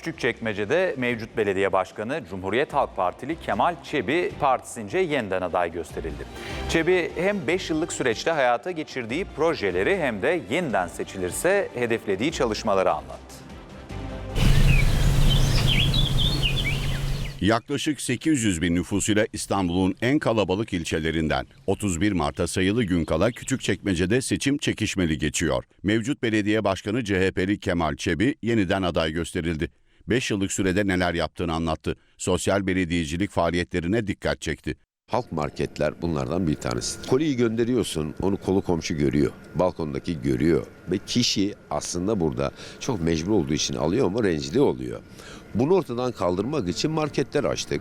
Küçükçekmece'de mevcut belediye başkanı Cumhuriyet Halk Partili Kemal Çebi partisince yeniden aday gösterildi. Çebi hem 5 yıllık süreçte hayata geçirdiği projeleri hem de yeniden seçilirse hedeflediği çalışmaları anlattı. Yaklaşık 800 bin nüfusuyla İstanbul'un en kalabalık ilçelerinden 31 Mart'a sayılı gün kala Küçükçekmece'de seçim çekişmeli geçiyor. Mevcut belediye başkanı CHP'li Kemal Çebi yeniden aday gösterildi. 5 yıllık sürede neler yaptığını anlattı. Sosyal belediyecilik faaliyetlerine dikkat çekti. Halk marketler bunlardan bir tanesi. Koliyi gönderiyorsun, onu kolu komşu görüyor. Balkondaki görüyor. Ve kişi aslında burada çok mecbur olduğu için alıyor ama rencide oluyor. Bunu ortadan kaldırmak için marketler açtık.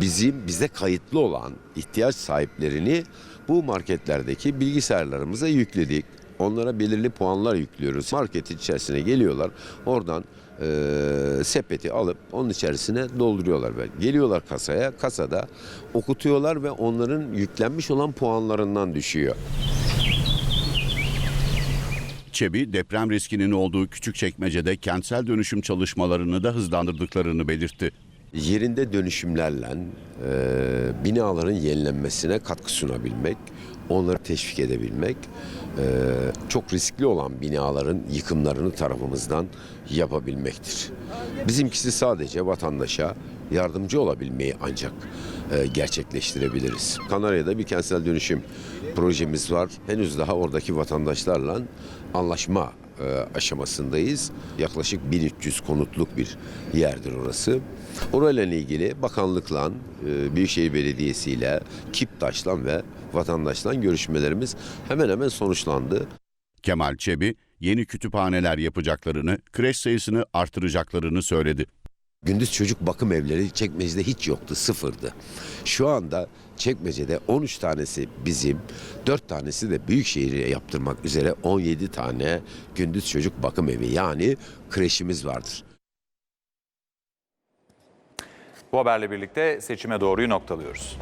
Bizim bize kayıtlı olan ihtiyaç sahiplerini bu marketlerdeki bilgisayarlarımıza yükledik. Onlara belirli puanlar yüklüyoruz. Marketin içerisine geliyorlar. Oradan eee, sepeti alıp onun içerisine dolduruyorlar geliyorlar kasaya. Kasada okutuyorlar ve onların yüklenmiş olan puanlarından düşüyor. Çebi deprem riskinin olduğu Küçükçekmece'de kentsel dönüşüm çalışmalarını da hızlandırdıklarını belirtti. Yerinde dönüşümlerle e, binaların yenilenmesine katkı sunabilmek, onları teşvik edebilmek, e, çok riskli olan binaların yıkımlarını tarafımızdan yapabilmektir. Bizimkisi sadece vatandaşa yardımcı olabilmeyi ancak e, gerçekleştirebiliriz. Kanarya'da bir kentsel dönüşüm projemiz var. Henüz daha oradaki vatandaşlarla anlaşma aşamasındayız. Yaklaşık 1300 konutluk bir yerdir orası. Orayla ilgili bakanlıkla, e, Büyükşehir Belediyesi ile, KİPTAŞ'la ve vatandaşla görüşmelerimiz hemen hemen sonuçlandı. Kemal Çebi yeni kütüphaneler yapacaklarını, kreş sayısını artıracaklarını söyledi. Gündüz çocuk bakım evleri Çekmece'de hiç yoktu, sıfırdı. Şu anda Çekmece'de 13 tanesi bizim, 4 tanesi de Büyükşehir'e yaptırmak üzere 17 tane gündüz çocuk bakım evi yani kreşimiz vardır. Bu haberle birlikte seçime doğruyu noktalıyoruz.